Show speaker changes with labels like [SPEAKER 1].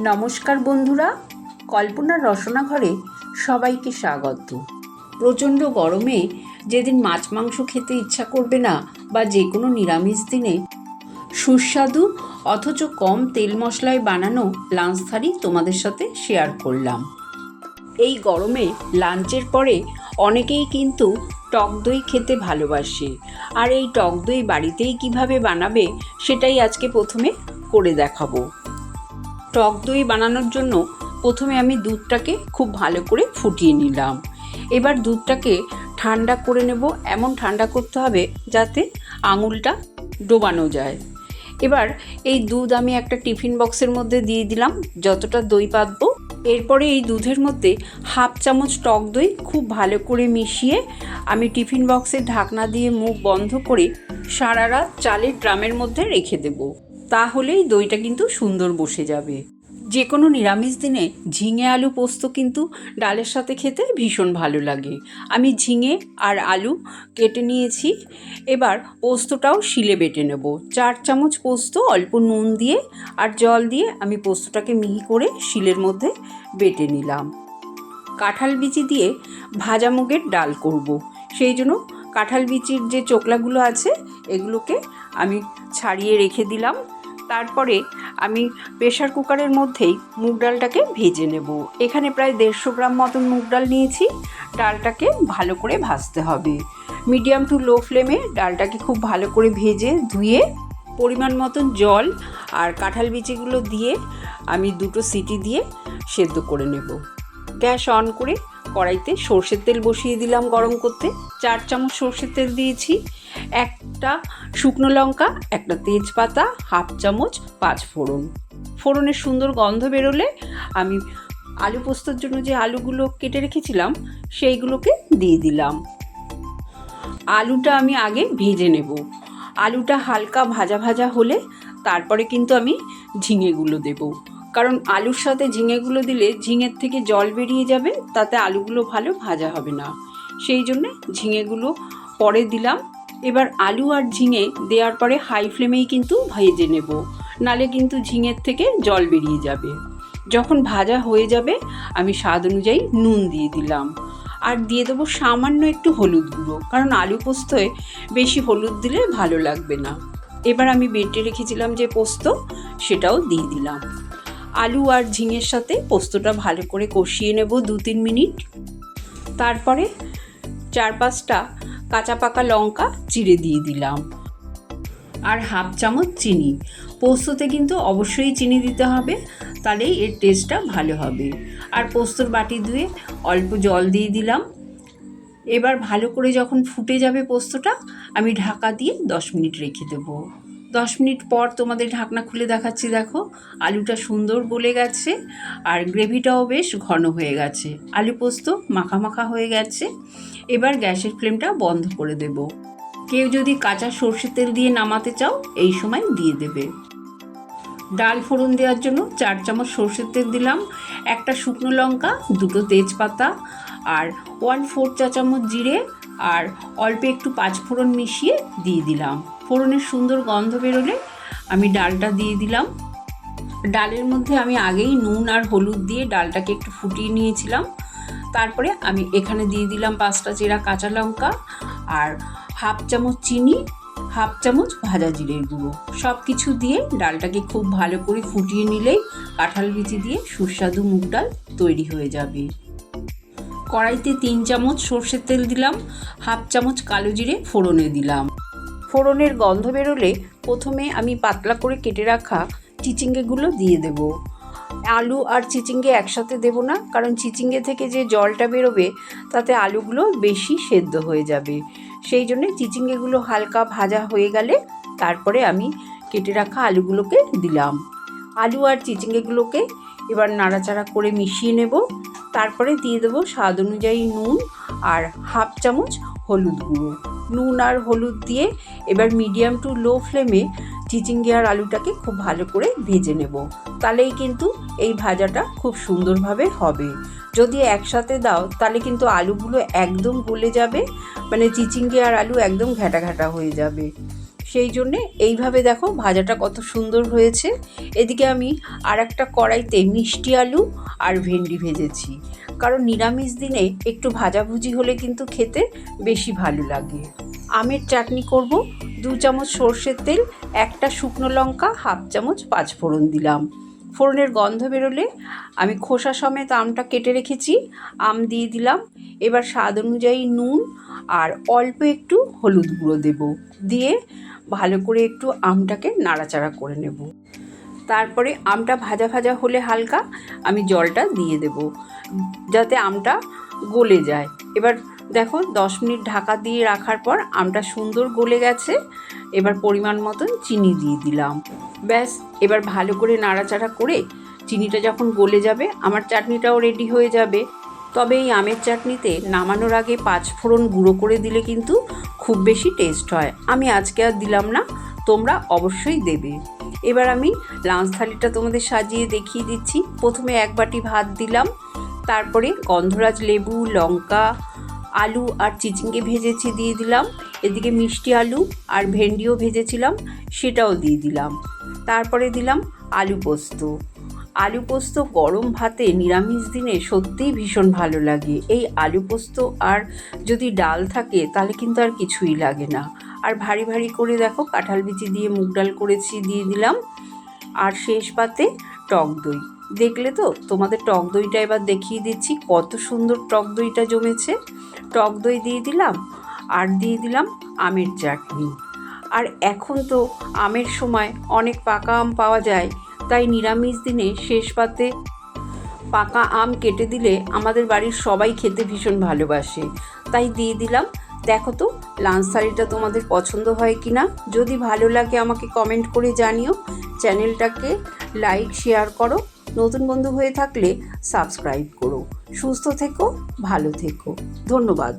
[SPEAKER 1] নমস্কার বন্ধুরা, কল্পনার রসনা ঘরে সবাইকে স্বাগত। প্রচণ্ড গরমে যেদিন মাছ মাংস খেতে ইচ্ছা করবে না বা যে কোনো নিরামিষ দিনে, সুস্বাদু অথচ কম তেল মশলায় বানানো লাঞ্চ থালি তোমাদের সাথে শেয়ার করলাম। এই গরমে লাঞ্চের পরে অনেকেই কিন্তু টক দই খেতে ভালোবাসে। আর এই টক দই বাড়িতেই কীভাবে বানাবে সেটাই আজকে প্রথমে করে দেখাবো। টক দই বানানোর জন্য প্রথমে আমি দুধটাকে খুব ভালো করে ফুটিয়ে নিলাম। এবার দুধটাকে ঠান্ডা করে নেব। এমন ঠান্ডা করতে হবে যাতে আঙুলটা ডোবানো যায়। এবার এই দুধ আমি একটা টিফিন বক্সের মধ্যে দিয়ে দিলাম। যতটা দই পাতবো। এরপরে এই দুধের মধ্যে হাফ চামচ টক দই খুব ভালো করে মিশিয়ে আমি টিফিন বক্সের ঢাকনা দিয়ে মুখ বন্ধ করে সারা রাত চালের ড্রামের মধ্যে রেখে দেবো। তাহলেই দইটা কিন্তু সুন্দর বসে যাবে। যে কোনো নিরামিষ দিনে ঝিঙে আলু পোস্ত কিন্তু ডালের সাথে খেতে ভীষণ ভালো লাগে। আমি ঝিঙে আর আলু কেটে নিয়েছি, এবার পোস্তটাও শিলে বেটে নেব। চার চামচ পোস্ত, অল্প নুন দিয়ে আর জল দিয়ে আমি পোস্তটাকে মিহি করে শিলের মধ্যে বেটে নিলাম। কাঁঠাল বিচি দিয়ে ভাজা মুগের ডাল করব। সেই জন্য কাঁঠাল বিচির যে চোকলাগুলো আছে, এগুলোকে আমি ছাড়িয়ে রেখে দিলাম। তারপরে আমি প্রেশার কুকারের মধ্যেই মুগ ডালটাকে ভেজে নেব। এখানে প্রায় দেড়শো গ্রাম মতন মুগ ডাল নিয়েছি। ডালটাকে ভালো করে ভাজতে হবে। মিডিয়াম টু লো ফ্লেমে ডালটাকে খুব ভালো করে ভেজে ধুয়ে পরিমাণ মতন জল আর কাঁঠাল বিচিগুলো দিয়ে আমি দুটো সিটি দিয়ে সেদ্ধ করে নেব। গ্যাস অন করে কড়াইতে সর্ষের তেল বসিয়ে দিলাম গরম করতে। চার চামচ সর্ষের তেল দিয়েছি। একটা শুকনো লঙ্কা, একটা তেজপাতা, হাফ চামচ পাঁচ ফোড়ন। ফোড়নের সুন্দর গন্ধ বেরোলে আমি আলু পোস্তর জন্য যে আলুগুলো কেটে রেখেছিলাম, সেইগুলোকে দিয়ে দিলাম। আলুটা আমি আগে ভেজে নেব। আলুটা হালকা ভাজা ভাজা হলে তারপরে কিন্তু আমি ঝিঙেগুলো দেবো। কারণ আলুর সাথে ঝিঙেগুলো দিলে ঝিঙের থেকে জল বেরিয়ে যাবে, তাতে আলুগুলো ভালো ভাজা হবে না। সেই জন্যে ঝিঙেগুলো পরে দিলাম। এবার আলু আর ঝিঙে দেওয়ার পরে হাই ফ্লেমেই কিন্তু ভেজে নেব। নালে কিন্তু ঝিঙের থেকে জল বেরিয়ে যাবে। যখন ভাজা হয়ে যাবে, আমি স্বাদ অনুযায়ী নুন দিয়ে দিলাম। আর দিয়ে দেবো সামান্য একটু হলুদ গুঁড়ো, কারণ আলু পোস্তয় বেশি হলুদ দিলে ভালো লাগবে না। এবার আমি বেটে রেখেছিলাম যে পোস্ত, সেটাও দিয়ে দিলাম। আলু আর ঝিঙের সাথে পোস্তটা ভালো করে কষিয়ে নেব দু তিন মিনিট। তারপরে চার পাঁচটা কাঁচা পাকা লঙ্কা চিড়ে দিয়ে দিলাম। আর হাফ চামচ চিনি। পোস্ততে কিন্তু অবশ্যই চিনি দিতে হবে, তাহলেই এর টেস্টটা ভালো হবে। আর পোস্তর বাটি ধুয়ে অল্প জল দিয়ে দিলাম। এবার ভালো করে যখন ফুটে যাবে পোস্তটা, আমি ঢাকা দিয়ে দশ মিনিট রেখে দেবো। দশ মিনিট পর তোমাদের ঢাকনা খুলে দেখাচ্ছি, দেখো। আলুটা সুন্দর গলে গেছে আর গ্রেভিটাও বেশ ঘন হয়ে গেছে। আলু পোস্ত মাখা মাখা হয়ে গেছে। এবার গ্যাসের ফ্লেমটা বন্ধ করে দেব। কেউ যদি কাঁচা সর্ষের তেল দিয়ে নামাতে চাও, এই সময় দিয়ে দেবে। ডাল ফোড়ন দেওয়ার জন্য চার চামচ সর্ষের তেল দিলাম, একটা শুকনো লঙ্কা, দুটো তেজপাতা আর ওয়ান ফোর চা চামচ জিরে আর অল্প একটু পাঁচফোড়ন মিশিয়ে দিয়ে দিলাম। ফোড়নের সুন্দর গন্ধ বেরোলে আমি ডালটা দিয়ে দিলাম। ডালের মধ্যে আমি আগেই নুন আর হলুদ দিয়ে ডালটাকে একটু ফুটিয়ে নিয়েছিলাম। তারপরে আমি এখানে দিয়ে দিলাম পাঁচটা চেরা কাঁচা লঙ্কা আর হাফ চামচ চিনি, হাফ চামচ ভাজা জিরের গুঁড়ো। সব কিছু দিয়ে ডালটাকে খুব ভালো করে ফুটিয়ে নিলেই কাঁঠাল বিচি দিয়ে সুস্বাদু মুগ ডাল তৈরি হয়ে যাবে। কড়াইতে তিন চামচ সর্ষের তেল দিলাম, হাফ চামচ কালো জিরে ফোড়নে দিলাম। ফোড়নের গন্ধ বেরোলে প্রথমে আমি পাতলা করে কেটে রাখা চিচিঙ্গেগুলো দিয়ে দেব। আলু আর চিচিঙ্গে একসাথে দেব না, কারণ চিচিঙ্গে থেকে যে জলটা বেরোবে, তাতে আলুগুলো বেশি সেদ্ধ হয়ে যাবে। সেই জন্যে চিচিঙ্গেগুলো হালকা ভাজা হয়ে গেলে তারপরে আমি কেটে রাখা আলুগুলোকে দিলাম। আলু আর চিচিঙ্গেগুলোকে এবার নাড়াচাড়া করে মিশিয়ে নেব। তারপরে দিয়ে দেবো স্বাদ অনুযায়ী নুন আর হাফ চামচ হলুদ গুঁড়ো। নুন আর হলুদ দিয়ে এবার মিডিয়াম টু লো ফ্লেমে চিচিঙ্গি আর আলুটাকে খুব ভালো করে ভেজে নেব। তাহলেই কিন্তু এই ভাজাটা খুব সুন্দরভাবে হবে। যদি একসাথে দাও, তাহলে কিন্তু আলুগুলো একদম গলে যাবে মানে চিচিঙ্গি আর আলু একদম ঘ্যাটা ঘ্যাটা হয়ে যাবে। সেই জন্যে এইভাবে দেখো ভাজাটা কত সুন্দর হয়েছে। এদিকে আমি আর একটা কড়াইতে মিষ্টি আলু আর ভেন্ডি ভেজেছি। কারণ নিরামিষ দিনে একটু ভাজাভুজি হলে কিন্তু খেতে বেশি ভালো লাগে। আমের চাটনি করব। দু চামচ সর্ষের তেল, একটা শুকনো লঙ্কা, হাফ চামচ পাঁচ পাঁচফোড়ন দিলাম। ফোড়নের গন্ধ বেরোলে আমি খোসা সমেত আমটা কেটে রেখেছি, আম দিয়ে দিলাম। এবার স্বাদ অনুযায়ী নুন আর অল্প একটু হলুদ গুঁড়ো দেব। দিয়ে ভালো করে একটু আমটাকে নাড়াচাড়া করে নেব। তারপরে আমটা ভাজা ভাজা হলে হালকা আমি জলটা দিয়ে দেব, যাতে আমটা গলে যায়। এবার দেখো, দশ মিনিট ঢাকা দিয়ে রাখার পর আমটা সুন্দর গলে গেছে। এবার পরিমাণ মতন চিনি দিয়ে দিলাম। ব্যাস, এবার ভালো করে নাড়াচাড়া করে চিনিটা যখন গলে যাবে, আমার চাটনিটাও রেডি হয়ে যাবে। তবে এই আমের চাটনিতে নামানোর আগে পাঁচ ফোড়ন গুঁড়ো করে দিলে কিন্তু খুব বেশি টেস্ট হয়। আমি আজকে আর দিলাম না, তোমরা অবশ্যই দেবে। এবার আমি লাঞ্চ থালিটা তোমাদের সাজিয়ে দেখিয়ে দিচ্ছি। প্রথমে এক বাটি ভাত দিলাম, তারপরে গন্ধরাজ লেবু, লঙ্কা আলু আর চিচিঙ্গে ভেজেছি দিয়ে দিলাম। এদিকে মিষ্টি আলু আর ভেন্ডিও ভেজেছিলাম, সেটাও দিয়ে দিলাম। তারপরে দিলাম আলু পোস্ত। আলু পোস্ত গরম ভাতে নিরামিষ দিনে সত্যিই ভীষণ ভালো লাগে। এই আলু পোস্ত আর যদি ডাল থাকে, তাহলে কিন্তু আর কিছুই লাগে না। আর ভারী ভারী করে দেখো, কাঁঠাল বিচি দিয়ে মুগ ডাল করেছি দিয়ে দিলাম। আর শেষ পাতে টক দই। দেখলে তো, তোমাদের টক দইটা এবার দেখিয়ে দিচ্ছি, কত সুন্দর টক দইটা জমেছে। টক দই দিয়ে দিলাম আর দিয়ে দিলাম আমের চাটনি। আর এখন তো আমের সময় অনেক পাকা আম পাওয়া যায়, তাই নিরামিষ দিনে শেষ পাতে পাকা আম কেটে দিলে আমাদের বাড়ির সবাই খেতে ভীষণ ভালোবাসে। তাই দিয়ে দিলাম। দেখো তো, লাঞ্চ থালিটা তোমাদের পছন্দ হয় কি না? যদি ভালো লাগে আমাকে কমেন্ট করে জানিও। চ্যানেলটাকে লাইক শেয়ার করো। নতুন বন্ধু হয়ে থাকলে সাবস্ক্রাইব করো। সুস্থ থেকো ভালো থেকো। ধন্যবাদ।